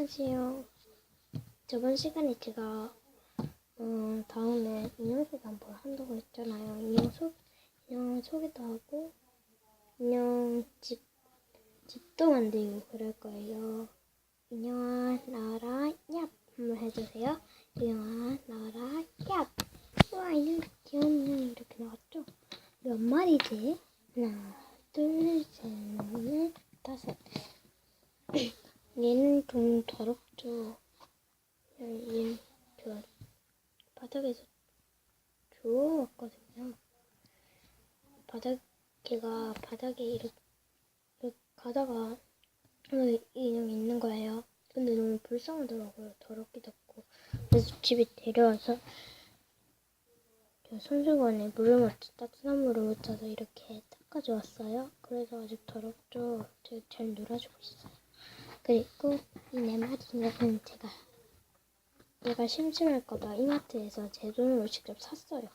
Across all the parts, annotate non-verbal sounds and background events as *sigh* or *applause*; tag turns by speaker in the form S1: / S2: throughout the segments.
S1: 안녕하세요. 저번 시간에 제가 음, 다음에 인형 소개 한번 한다고 했잖아요. 인형 소 인형 소개도 하고 인형 집 집도 만들고 그럴 거예요. 인형아 나와라 얍 한번 해주세요. 인형아 나와라 얍. 와 인형 귀여운 인형 이렇게 나왔죠? 몇 마리지? 하나 둘셋넷 다섯. 얘는 좀 더럽죠. 얘는 저 바닥에서 주워왔거든요. 바닥, 걔가 바닥에 이렇게, 이렇게 가다가 오늘 인형이 있는 거예요. 근데 너무 불쌍하더라고요. 더럽기도 했고. 그래서 집에 데려와서 저 손수건에 물을 묻혀, 따뜻한 물을 묻혀서 이렇게 닦아주었어요. 그래서 아직 더럽죠. 제가 잘 놀아주고 있어요. 그리고 이 네 마리는 제가 얘가 심심할까봐 이마트에서 제 돈으로 직접 샀어요.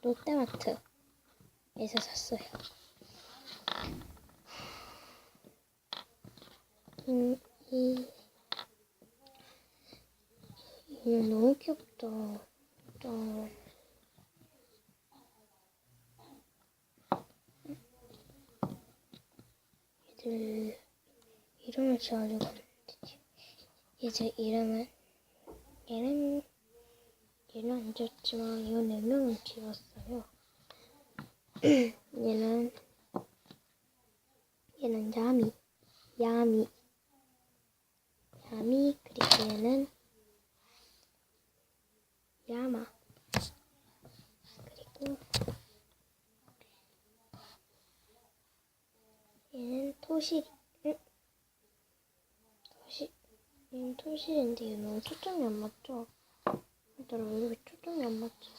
S1: 롯데마트에서 샀어요. 이, 이, 얘는 너무 귀엽다. 또, 얘들 이름을 지어주고 이제 이름은 얘는 얘는 안 지었지만 이 네 명은 지었어요. *clears throat* 얘는 얘는 야미 야미 야미 그리고 얘는 야마 그리고 얘는 토시리 응? 토시 토시리인데 얘 너무 초점이 안 맞죠? 얘들아 왜 이렇게 초점이 안 맞지?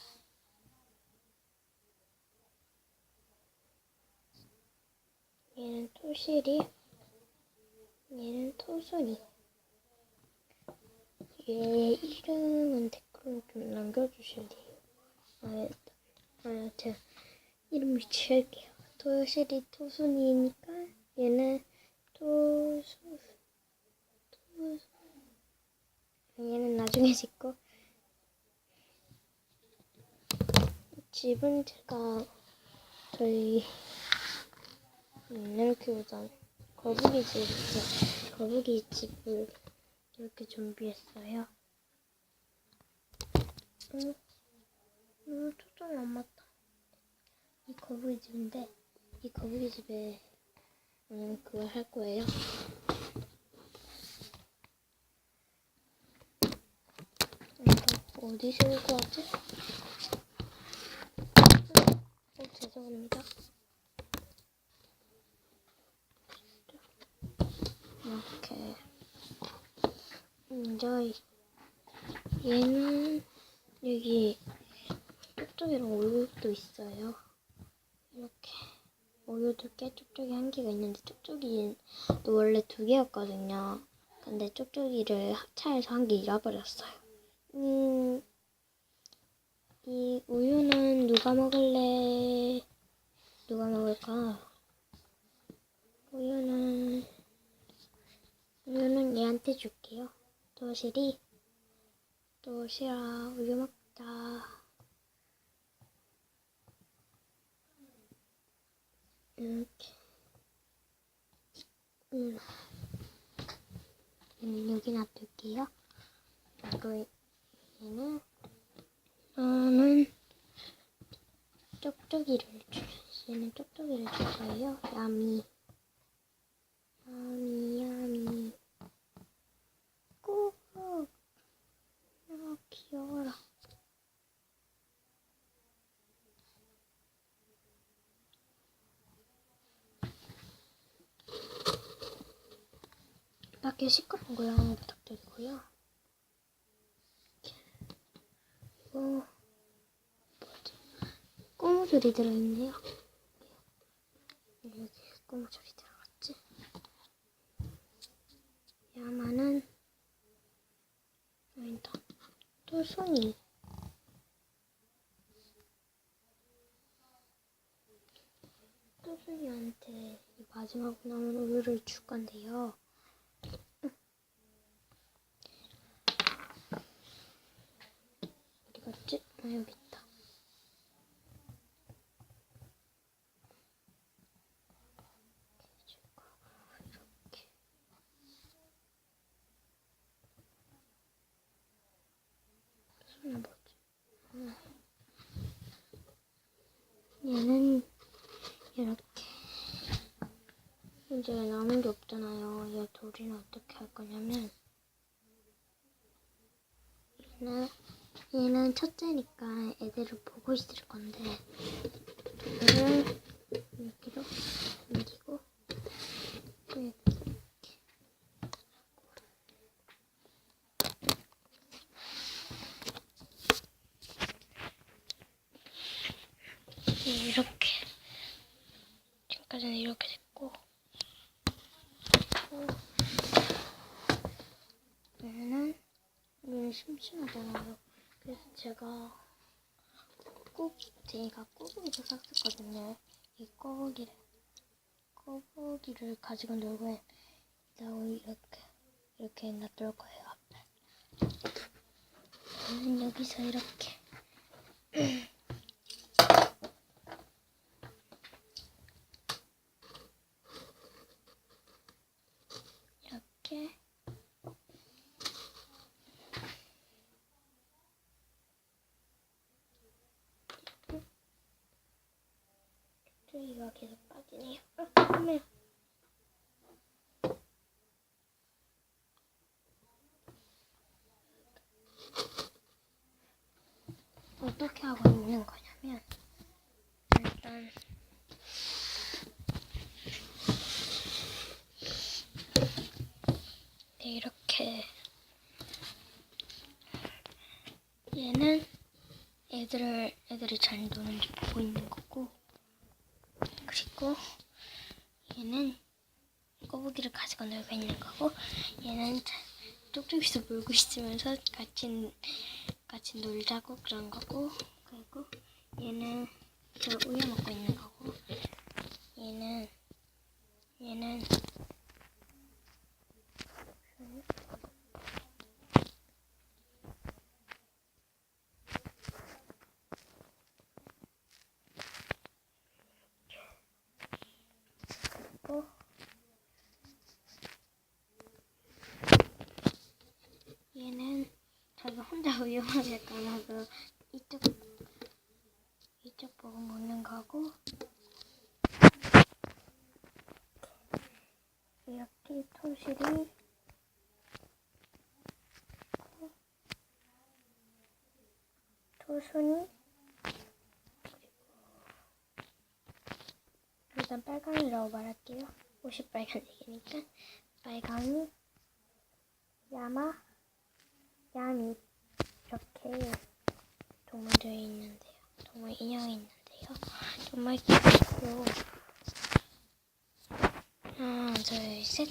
S1: 얘는 토시리 얘는 토순이 얘 이름은 댓글로 좀 남겨주실래요? 아, 아, 제가 이름을 지을게요. 토실이 토순이니까 얘는 토수 토 얘는 나중에 짓고 집은 제가 저희 옛날 키우던 거북이 집 거북이 집을 이렇게 준비했어요. 음, 음 초점이 안 맞다. 이 거북이 집인데 이 거북이 집에 음, 그걸 할 거예요. 이거 어디 세울 것 같지? 어, 죄송합니다. 이렇게 이제 얘는 여기 쪽쪽이랑 우유도 있어요. 이렇게 우유도 꽤 쪽쪽이 한 개가 있는데 쪽쪽이도 원래 두 개였거든요. 근데 쪽쪽이를 차에서 한 개 잃어버렸어요. 음, 이 우유는 누가 먹을래? 누가 먹을까? 우유는 우유는 얘한테 줄게요. 도실이 도시라 우유 먹자. 이렇게 음. 얘는 여기 놔둘게요. 그리고 얘는 저는 쪽쪽이를 줄 얘는 쪽쪽이를 줄 거예요. 야미 야미 야미 꾹 아, 귀여워라. 밖에 시끄러운 거 양해 부탁드리고요. 그리고 뭐지? 꼬무줄이 들어있네요. 여기 꼬무줄이 들어갔지? 야마는 아니다. 또 손이. 또 손이한테 이 마지막 남은 우유를 줄 건데요. 아, 여기 있다. 이렇게. 무슨 뭐지? 음. 얘는 이렇게 이제 남은 게 없잖아요. 얘 둘이는 어떻게 할 거냐면 얘는 얘는 첫째니까 애들을 보고 있을 건데 얘를 여기로 옮기고 또 이렇게 이렇게 지금까지는 이렇게 됐고 또 얘는 얘는 심심하잖아요. 그래서 제가 꼭 제가 꼬부기도 샀었거든요. 이 꼬부기를 꼬부기를 가지고 놀고 있다고 이렇게 이렇게 놔둘 거예요 앞에. 저는 여기서 이렇게 *clears throat* 저기가 계속 빠지네요. 아, 잠깐만요. 어떻게 하고 있는 거냐면 일단 네, 이렇게 얘는 애들을 애들이 잘 노는지 보고 있는 거고 그리고 얘는 꼬부기를 가지고 놀고 있는 거고 얘는 자- 쪽쪽이서 물고 있으면서 같이 같이 놀자고 그런 거고 그리고 얘는 저 우유 먹고 있는 거고 얘는 얘는 그리고 얘는 우유를 까놔서 이쪽 이쪽 보고 먹는 거고 이렇게 토실이 토순이 일단 빨강이라고 말할게요. 옷이 빨간색이니까 빨강이 야마 야미 이렇게 동물들이 있는데요. 동물 인형이 있는데요. 정말 귀엽고 하나 둘 셋.